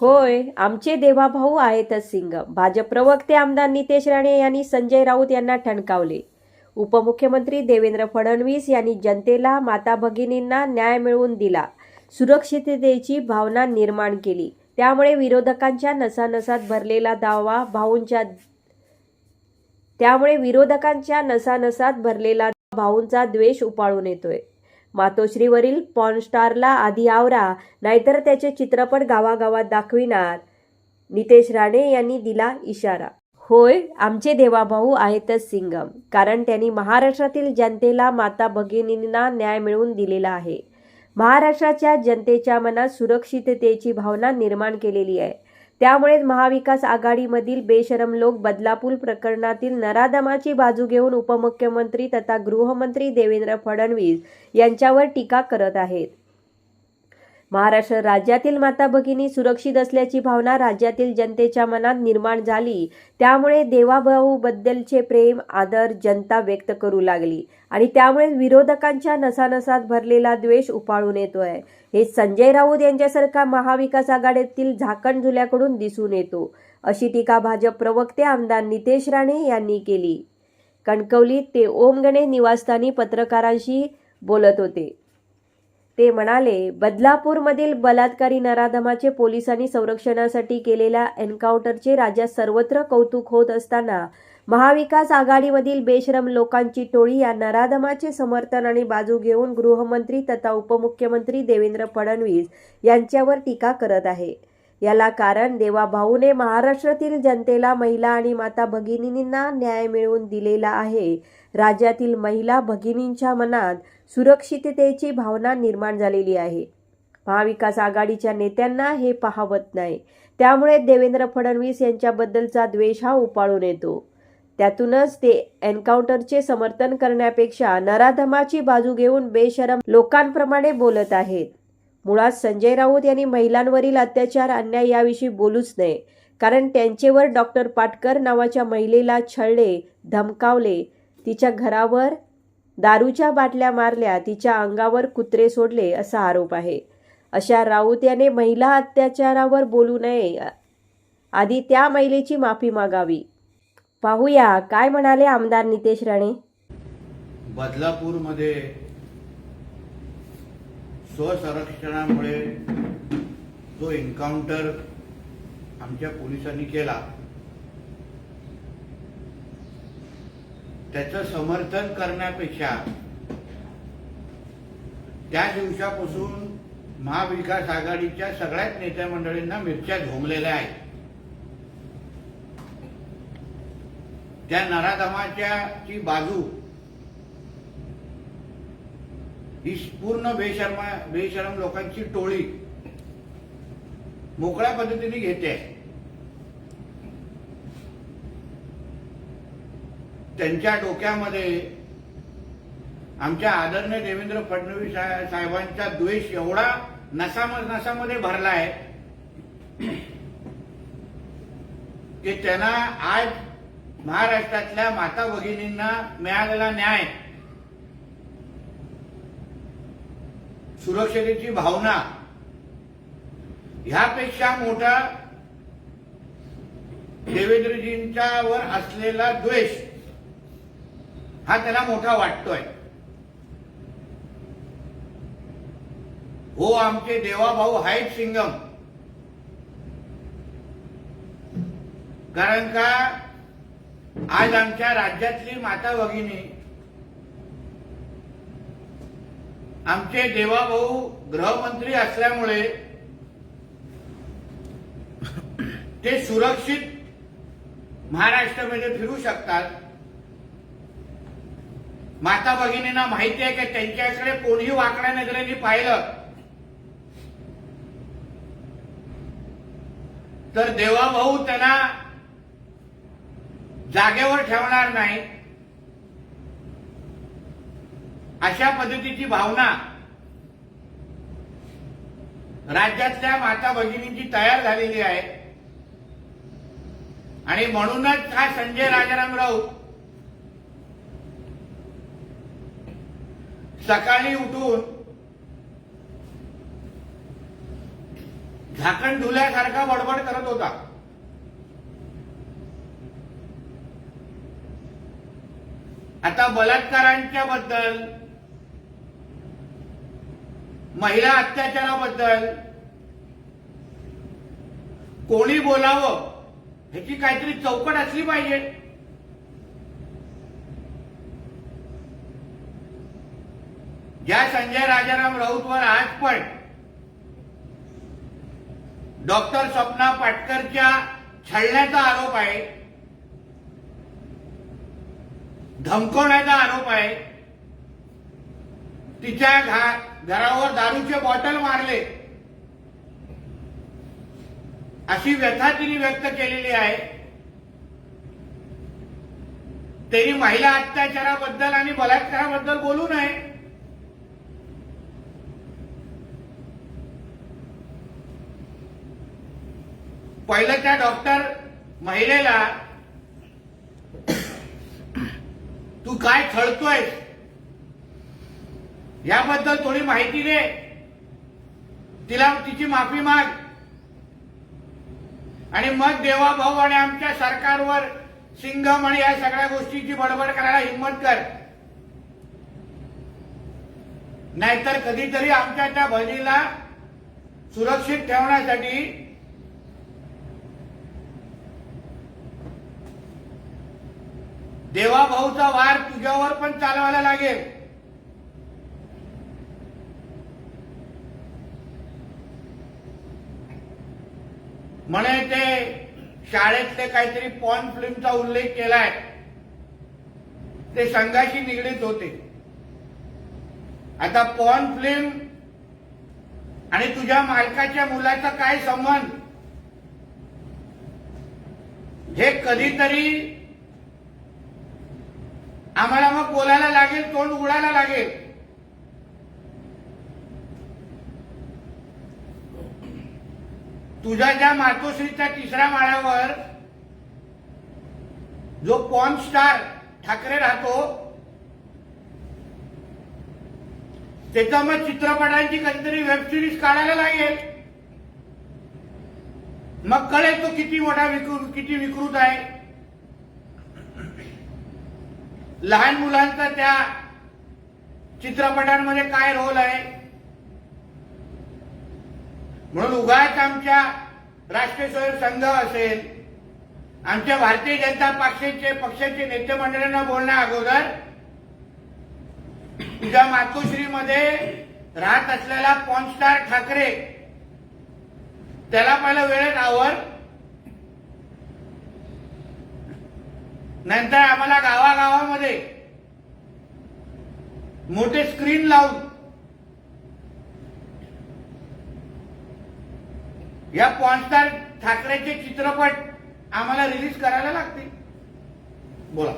होय आमचे देवाभाऊ आहेतच सिंग. भाजप प्रवक्ते आमदार नितेश राणे यांनी संजय राऊत यांना ठणकावले. उपमुख्यमंत्री देवेंद्र फडणवीस यांनी जनतेला माता भगिनींना न्याय मिळवून दिला. सुरक्षिततेची भावना निर्माण केली. त्यामुळे विरोधकांच्या नसानसात भरलेला दावा भाऊंच्या त्यामुळे विरोधकांच्या नसानसात भरलेला भाऊंचा द्वेष उपाळून येतोय. मातोश्रीवरील पॉनस्टारला आधी आवरा नाहीतर त्याचे चित्रपट गावागावात दाखविणार. नितेश राणे यांनी दिला इशारा. होय आमचे देवाभाऊ आहेतच सिंगम कारण त्यांनी महाराष्ट्रातील जनतेला माता भगिनींना न्याय मिळवून दिलेला आहे. महाराष्ट्राच्या जनतेच्या मनात सुरक्षिततेची भावना निर्माण केलेली आहे. त्यामुळेच महाविकास आघाडीमधील बेशरम लोक बदलापूर प्रकरणातील नराधमाची बाजू घेऊन उपमुख्यमंत्री तथा गृहमंत्री देवेंद्र फडणवीस यांच्यावर टीका करत आहेत. महाराष्ट्र राज्यातील माता भगिनी सुरक्षित असल्याची भावना राज्यातील जनतेच्या मनात निर्माण झाली. त्यामुळे देवाभाऊ बद्दलचे प्रेम आदर जनता व्यक्त करू लागली. आणि त्यामुळे विरोधकांच्या नसानसात भरलेला द्वेष उपाळून येतोय. हे संजय राऊत यांच्यासारखा महाविकास आघाडीतील झाकण झुल्याकडून दिसून येतो. अशी टीका भाजप प्रवक्ते आमदार नितेश राणे यांनी केली. कणकवलीत ते ओमगणे निवासस्थानी पत्रकारांशी बोलत होते. ते म्हणाले बदलापूरमधील बलात्कारी नराधमाचे पोलिसांनी संरक्षणासाठी केलेल्या एन्काउंटरचे राज्यात सर्वत्र कौतुक होत असताना महाविकास आघाडीमधील बेशरम लोकांची टोळी या नराधमाचे समर्थन आणि बाजू घेऊन गृहमंत्री तथा उपमुख्यमंत्री देवेंद्र फडणवीस यांच्यावर टीका करत आहे. याला कारण देवाभाऊने महाराष्ट्रातील जनतेला महिला आणि माता भगिनींना न्याय मिळवून दिलेला आहे. राज्यातील महिला भगिनींच्या मनात सुरक्षिततेची भावना निर्माण झालेली आहे. महाविकास आघाडीच्या नेत्यांना हे पाहावत नाही. त्यामुळे देवेंद्र फडणवीस यांच्याबद्दलचा द्वेष हा उपाळून येतो. त्यातूनच ते एन्काउंटरचे समर्थन करण्यापेक्षा नराधमाची बाजू घेऊन बेशरम लोकांप्रमाणे बोलत आहेत. मुळात संजय राऊत यांनी महिलांवरील अत्याचार अन्याय याविषयी बोलूच नये. कारण त्यांचेवर डॉक्टर पाटकर नावाच्या महिलेला छळले धमकावले तिच्या घरावर दारूच्या बाटल्या मारल्या तिच्या अंगावर कुत्रे सोडले असा आरोप आहे. अशा राऊत याने महिला अत्याचारावर बोलू नये. आधी त्या महिलेची माफी मागावी. पाहूया काय म्हणाले आमदार नितेश राणे? बदलापूरमध्ये स्वसंरक्षणामुळे जो एन्काउंटर आमच्या पोलिसांनी केला त्याचं समर्थन करण्यापेक्षा त्या दिवसापासून महाविकास आघाडीच्या सगळ्याच नेत्या मंडळींना मिरच्या झोंबलेल्या आहेत. त्या नराधमाच्या ची बाजू ही पूर्ण बेशर्म बेशरम लोकांची टोळी मोकळ्या पद्धतीने घेते. त्यांच्या डोक्यामध्ये आमच्या आदरणीय देवेंद्र फडणवीस साहेबांचा द्वेष एवढा नसा नसामध्ये भरलाय की त्यांना आज महाराष्ट्रातल्या माता भगिनींना मिळालेला न्याय सुरक्षतेची भावना ह्यापेक्षा मोठा देवेंद्रजींच्यावर असलेला द्वेष हा त्याला मोठा वाटतोय. हो आमचे देवाभाऊ आहेत सिंगम. कारण का आज आमच्या राज्यातली माता भगिनी आमचे देवाभाऊ गृहमंत्री असल्यामुळे ते सुरक्षित महाराष्ट्रामध्ये फिरू शकतात. माता भगिनींना माहिती आहे की त्यांच्याकडे कोणीही वाकड्या नजरेने पाहिलं. तर देवाभाऊ त्यांना जागेवर ठेवणार नाही. अशा पद्धतीची भावना राज्यातल्या माता भगिनींची तयार झालेली आहे. आणि म्हणूनच हा संजय राजाराम राऊत सकाळी उठून झाकण धुल्यासारखा बडबड करत होता. आता बलात्कारांच्या बद्दल महिला अत्याचाराबद्दल कोणी बोलावं ह्याची काहीतरी चौकट असली पाहिजे. ज्या संजय राजाराम राऊतवर आज पण डॉक्टर स्वप्ना पाटकरच्या छळण्याचा आरोप आहे धमकवण्याचा आरोप आहे. तिच्या घा- घरावर दारूचे बॉटल मारले. अशी व्यथा तिने व्यक्त केलेली आहे. त्यांनी महिला अत्याचाराबद्दल आणि बलात्काराबद्दल बोलू नये. पहिलं त्या डॉक्टर महिलेला तू काय खळतोय याबद्दल थोडी माहिती दे. तिला तिची माफी माग. आणि मग देवाभाऊ आणि आमच्या सरकारवर सिंघम आणि या सगळ्या गोष्टीची बडबड करायला हिंमत कर. नाहीतर कधीतरी आमच्या त्या बहिणीला सुरक्षित ठेवण्यासाठी देवाभाऊचा वार तुझ्यावर पण चालवायला लागेल. म्हणे ते शाळेतले काहीतरी पॉन फिल्मचा उल्लेख केलाय. ते संघाशी निगडीत होते. आता पॉन फिल्म आणि तुझ्या मालकाच्या मुलाचा काय संबंध? हे कधीतरी आम्हाला मग बोलायला लागेल तोंड उघडायला लागेल. तुझ्या ज्या मातोश्रीच्या तिसऱ्या माळ्यावर जो पॉन स्टार ठाकरे राहतो त्याचा मग चित्रपटांची कधीतरी वेब सिरीज काढायला लागेल. मग कळेल तो किती मोठा विकृत किती विकृत आहे. लहान मुलांचा त्या चित्रपटांमध्ये काय रोल आहे? म्हणून उगाच आमच्या राष्ट्रीय स्वयं संघ असेल आमच्या भारतीय जनता पक्षाचे पक्षाचे नेते मंडळांना बोलण्या अगोदर तुझ्या मातोश्रीमध्ये राहत असलेला पॉनस्टार ठाकरे त्याला पहिला वेळेत आवर नंतर आम्हाला गावागावामध्ये मोठे स्क्रीन लावून या पॉनस्टार ठाकरेचे चित्रपट आम्हाला रिलीज करायला लागतील. बोला.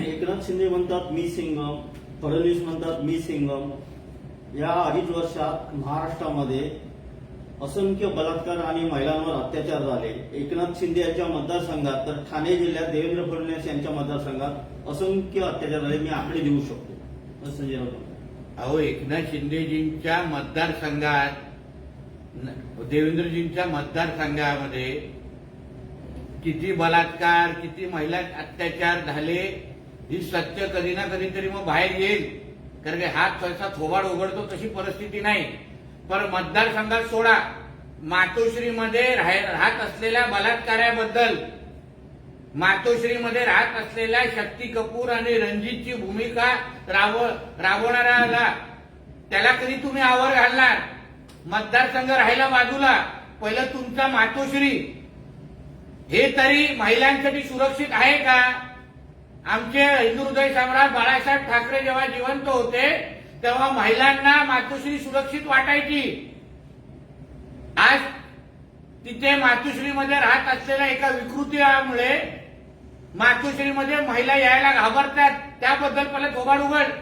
एकनाथ शिंदे म्हणतात मी सिंगम. फडणवीस म्हणतात मी सिंगम. या अडीच वर्षात महाराष्ट्रामध्ये असंख्य बलात्कार आणि महिलांवर अत्याचार झाले. एकनाथ शिंदे यांच्या मतदारसंघात तर ठाणे जिल्ह्यात देवेंद्र फडणवीस यांच्या मतदारसंघात असंख्य अत्याचार झाले. मी आकडे देऊ शकतो. असं संजय राऊत. अहो एकनाथ शिंदेजींच्या मतदारसंघात देवेंद्रजींच्या मतदारसंघामध्ये किती बलात्कार किती महिला अत्याचार झाले ही सत्य कधी ना कधीतरी मग बाहेर येईल. कारण की हात सहसा थोबाड उघडतो तशी परिस्थिती नाही. पर मतदारसंघात सोडा. मातोश्रीमध्ये राहत असलेल्या बलात्काराबद्दल मातोश्रीमध्ये राहत असलेल्या शक्ती कपूर आणि रणजितची भूमिका राब राबवणाऱ्याला त्याला कधी तुम्ही आवर घालणार? मतदारसंघ राहिला बाजूला. पहिलं तुमचा मातोश्री. हे तरी महिलांसाठी सुरक्षित आहे का? आमचे हिंदू हृदय सम्राट बाळासाहेब ठाकरे जेव्हा जिवंत होते तेव्हा महिलांना मातोश्री सुरक्षित वाटायची. आज तिथे मातोश्रीमध्ये राहत असलेल्या एका विकृतीमुळे मातोश्रीमध्ये महिला यायला घाबरतात. त्याबद्दल पहिले थोबाड उघड.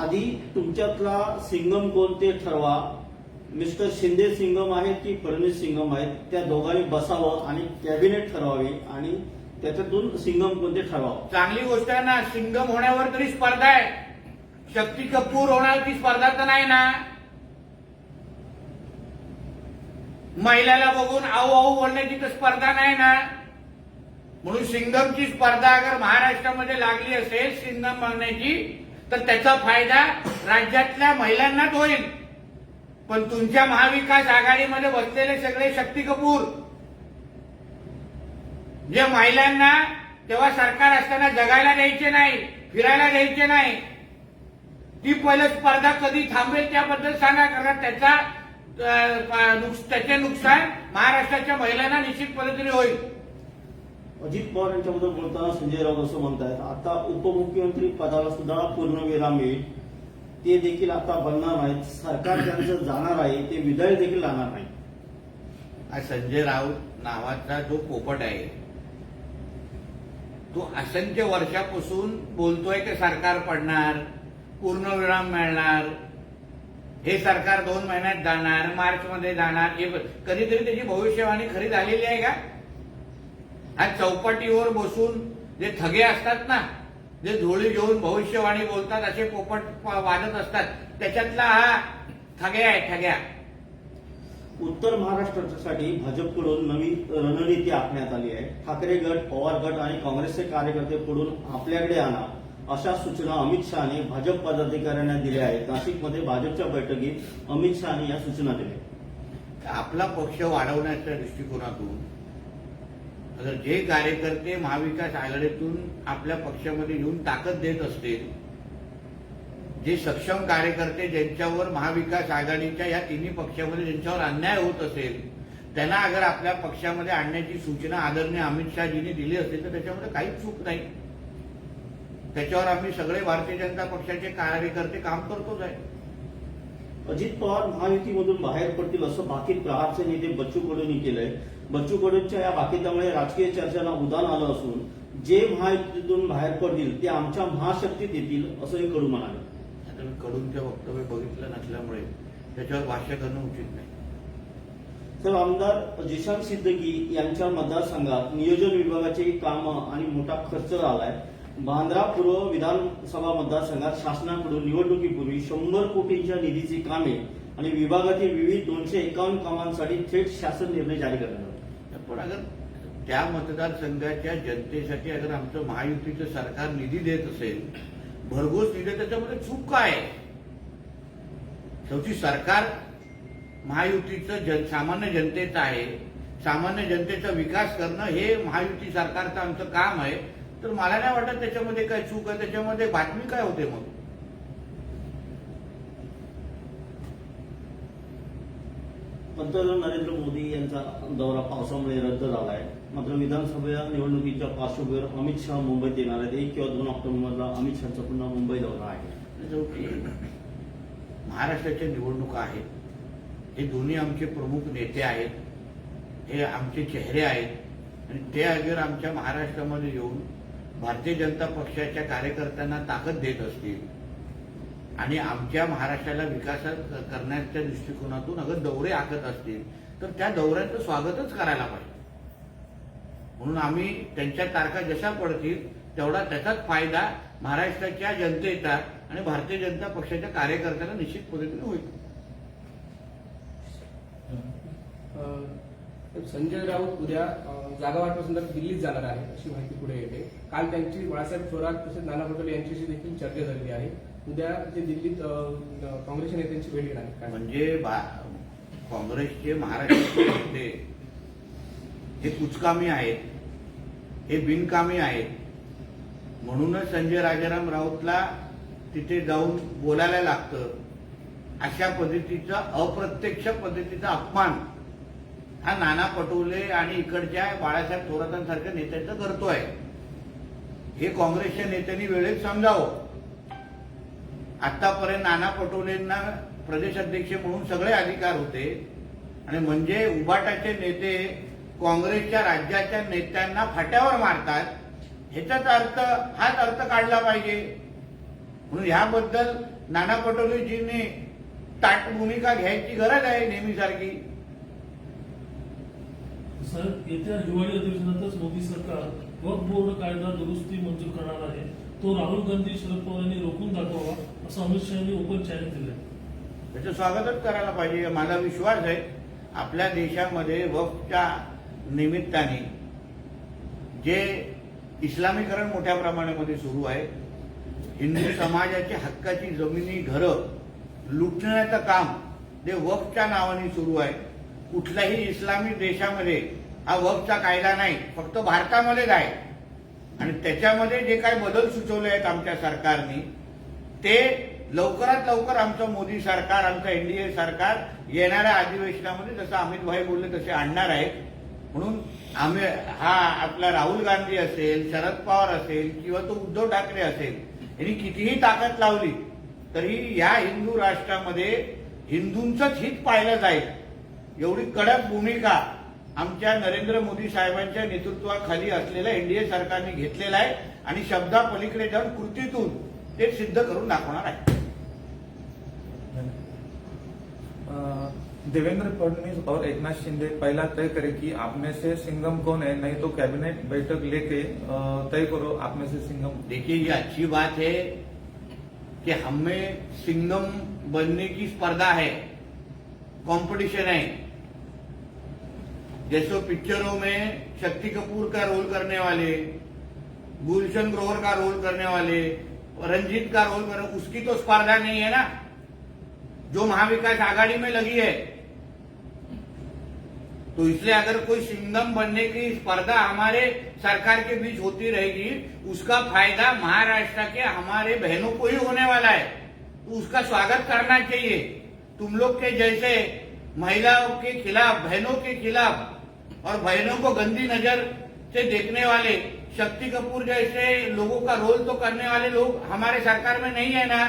आधी तुमच्यातला सिंगम कोणते ठरवा. मिस्टर शिंदे सिंगम आहेत की फडणवीस सिंगम आहेत त्या दोघांनी बसावं आणि कॅबिनेट ठरवावे आणि त्याच्यातून सिंगम कोणते ठरवावं चांगली गोष्ट आहे ना सिंगम होण्यावर तरी स्पर्धा आहे. शक्ती कपूर होणार ती स्पर्धा तर नाही ना. महिलाला बघून आऊ आऊ बोलण्याची तर स्पर्धा नाही ना. म्हणून सिंगमची स्पर्धा अगर महाराष्ट्रामध्ये लागली असेल सिंगम म्हणण्याची तर त्याचा फायदा राज्यातल्या महिलांनाच होईल. पण तुमच्या महाविकास आघाडीमध्ये बसलेले सगळे शक्ती कपूर जे महिलांना तेव्हा सरकार असताना जगायला द्यायचे नाही फिरायला द्यायचे नाही ती पहिलं स्पर्धा कधी थांबेल त्याबद्दल सांगा कारण त्याचा त्याचे नुकसान महाराष्ट्राच्या महिलांना निश्चित पद्धतीने होईल. अजित पवार यांच्याबद्दल बोलताना संजय राऊत असं म्हणतायत आता उपमुख्यमंत्री पदाला सुद्धा पूर्णविराम येईल ते देखील आता बनणार नाहीत सरकार त्यांचं जाणार आहे ते विधायक देखील राहणार नाही संजय राऊत नावाचा जो पोपट आहे तो असंख्य वर्षापासून बोलतोय की सरकार पडणार पूर्णविराम मिळणार हे सरकार दोन महिन्यात जाणार मार्च मध्ये जाणार हे कधीतरी त्याची भविष्यवाणी खरी झालेली आहे का? हा चौपाटीवर बसून जे थगे असतात ना जे झोळी घेऊन भविष्यवाणी बोलतात असे पोपट वाजत असतात त्याच्यातला हा थग्या आहे ठग्या. उत्तर महाराष्ट्रासाठी भाजपकडून नवी रणनीती आखण्यात आली आहे. ठाकरे गट पवार गट आणि काँग्रेसचे कार्यकर्ते पुढून आपल्याकडे आणा अशा सूचना अमित शहाने भाजप पदाधिकाऱ्यांना दिल्या आहेत. नाशिकमध्ये भाजपच्या बैठकीत अमित शहाने या सूचना दिल्या. आपला पक्ष वाढवण्याच्या दृष्टिकोनातून जे कार्यकर्ते महाविकास आघाडीतून आपल्या पक्षामध्ये येऊन ताकद देत असतील जे सक्षम कार्यकर्ते ज्यांच्यावर महाविकास आघाडीच्या या तिन्ही पक्षामध्ये ज्यांच्यावर अन्याय होत असेल त्यांना अगर आपल्या पक्षामध्ये आणण्याची सूचना आदरणीय अमित शहाजींनी दिली असेल तर त्याच्यामध्ये काहीच चूक नाही. त्याच्यावर आम्ही सगळे भारतीय जनता पक्षाचे कार्यकर्ते काम करतोच आहे. अजित पवार महायुतीमधून बाहेर पडतील असं बाकी प्रहारचे नेते बच्चू कडूंनी केलंय. बच्चू कडूंच्या या बाकीतामुळे राजकीय चर्चांना उदान आलं असून जे महायुतीतून बाहेर पडतील ते आमच्या महाशक्तीत येतील असंही कडू म्हणाले. मी कडूनचे वक्तव्य बघितलं नसल्यामुळे त्याच्यावर भाष्य करणं उचित नाही. तर आमदार जिशान सिद्दकी यांच्या मतदारसंघात नियोजन विभागाचे कामं आणि मोठा खर्च आलाय. बांद्रा पूर्व विधानसभा मतदारसंघात शासनाकडून निवडणुकीपूर्वी शंभर कोटींच्या निधीची कामे आणि विभागातील विविध दोनशे एकावन्न कामांसाठी थेट शासन निर्णय जारी करण्यात आला. पण अगर त्या मतदारसंघाच्या जनतेसाठी अगर आमचं महायुतीचं सरकार निधी देत असेल भरघोस निधी त्याच्यामध्ये चूक काय आहे? शेवटी सरकार महायुतीचं जन सामान्य जनतेचं आहे. सामान्य जनतेचा विकास करणं हे महायुती सरकारचं आमचं काम आहे. तर मला नाही वाटत त्याच्यामध्ये काय चूक आहे. त्याच्यामध्ये बातमी काय होते मग? पंतप्रधान नरेंद्र मोदी यांचा दौरा पावसामुळे रद्द झाला आहे मात्र विधानसभा निवडणुकीच्या पार्श्वभूमीवर अमित शहा मुंबईत येणार आहेत. एक किंवा दोन ऑक्टोबरला अमित शहाचा पुन्हा मुंबई दौरा आहे. महाराष्ट्राच्या निवडणुका आहेत हे दोन्ही आमचे प्रमुख नेते आहेत. हे आमचे चेहरे आहेत. आणि ते अगर आमच्या महाराष्ट्रामध्ये येऊन भारतीय जनता पक्षाच्या कार्यकर्त्यांना ताकद देत असतील. आणि आमच्या महाराष्ट्राला विकासात करण्याच्या दृष्टिकोनातून अगर दौरे आखत असतील. तर त्या दौऱ्याचं स्वागतच करायला पाहिजे. म्हणून आम्ही त्यांच्या तारखा जशा पडतील तेवढा त्याचाच फायदा महाराष्ट्राच्या जनतेचा आणि भारतीय जनता पक्षाच्या कार्यकर्त्यांना निश्चित पद्धतीने होईल. संजय राऊत उद्या जागा वाटपासंदर्भात दिल्लीत जाणार आहे अशी माहिती पुढे येते. काल त्यांची बाळासाहेब थोरात तसेच नाना पटोले यांच्याशी देखील चर्चा झालेली आहे. उद्या ते दिल्लीत काँग्रेसच्या नेत्यांची भेट घेणार म्हणजे काँग्रेसचे महाराष्ट्राचे नेते हे कुचकामी आहेत हे बिनकामी आहेत. म्हणूनच संजय राजाराम राऊतला तिथे जाऊन बोलायला लागतं. अशा पद्धतीचा अप्रत्यक्ष पद्धतीचा अपमान हा नाना पटोले आणि इकडच्या बाळासाहेब थोरातांसारख्या नेत्यांचं करतोय. हे काँग्रेसच्या नेत्यांनी वेळेत समजावं. आतापर्यंत नाना पटोलेंना प्रदेशाध्यक्ष म्हणून सगळे अधिकार होते. आणि म्हणजे उबाटाचे नेते काँग्रेसच्या राज्याच्या नेत्यांना फाट्यावर मारतात. ह्याचाच अर्थ हाच अर्थ काढला पाहिजे. म्हणून ह्याबद्दल नाना पटोलेजींनी ताट भूमिका घ्यायची गरज आहे नेहमीसारखी. सर येत्या हिवाळी अधिवेशनातच मोदी सरकार वक्फ बोर्ड कायदा दुरुस्ती मंजूर करणार आहे. तो राहुल गांधी शरद पवार यांनी रोखून दाखवावा असं अमित शहानी ओपन चॅलेंज दिलंय. त्याचं स्वागतच करायला पाहिजे माझा विश्वास आहे. आपल्या देशामध्ये वक्फच्या निमित्ताने जे इस्लामीकरण मोठ्या प्रमाणामध्ये सुरू आहे हिंदू समाजाची हक्काची जमिनी घरं लुटण्याचं काम जे वक्फच्या नावाने सुरू आहे कुठल्याही इस्लामी देशामध्ये हा वक्फचा कायदा नाही फक्त भारतामध्येच आहे. आणि त्याच्यामध्ये जे काही बदल सुचवले आहेत आमच्या सरकारने ते लवकरात लवकर आमचं मोदी सरकार आमचं एनडीए सरकार येणाऱ्या अधिवेशनामध्ये जसं अमित भाई बोलले तसे आणणार आहेत. म्हणून आम्ही हा आपला राहुल गांधी असेल शरद पवार असेल किंवा तो उद्धव ठाकरे असेल यांनी कितीही ताकद लावली तरी या हिंदू राष्ट्रामध्ये हिंदूंचंच हित पाहिलं जाईल. एवढी कडक भूमिका आमच्या नरेंद्र मोदी साहेबांच्या नेतृत्वाखाली असलेल्या एनडीए सरकारने घेतलेला आहे आणि शब्दापलीकडे जाऊन कृतीतून ते सिद्ध करून दाखवणार आहे. देवेंद्र फडणवीस और एक नाथ शिंदे पहला तय करे कि आप में से सिंगम कौन है? नहीं तो कैबिनेट बैठक लेके तय करो, आप में से सिंगम देखिए, ये अच्छी बात है कि हमें सिंगम बनने की स्पर्धा है कंपटीशन है। जैसे पिक्चरों में शक्ति कपूर का रोल करने वाले, गुलशन ग्रोवर का रोल करने वाले, रंजीत का रोल करने उसकी तो स्पर्धा नहीं है ना। जो महाविकास आघाड़ी में लगी है तो इसलिए अगर कोई सिंगम बनने की स्पर्धा हमारे सरकार के बीच होती रहेगी, उसका फ़ायदा महाराष्ट्र के हमारे बहनों को ही होने वाला है। तो उसका स्वागत करना चाहिए। तुम लोग के जैसे महिलाओं के खिलाफ, बहनों के खिलाफ और बहनों को गंदी नज़र से देखने वाले, शक्ति कपूर जैसे लोगों का रोल तो करने वाले लोग हमारे सरकार में नहीं है ना?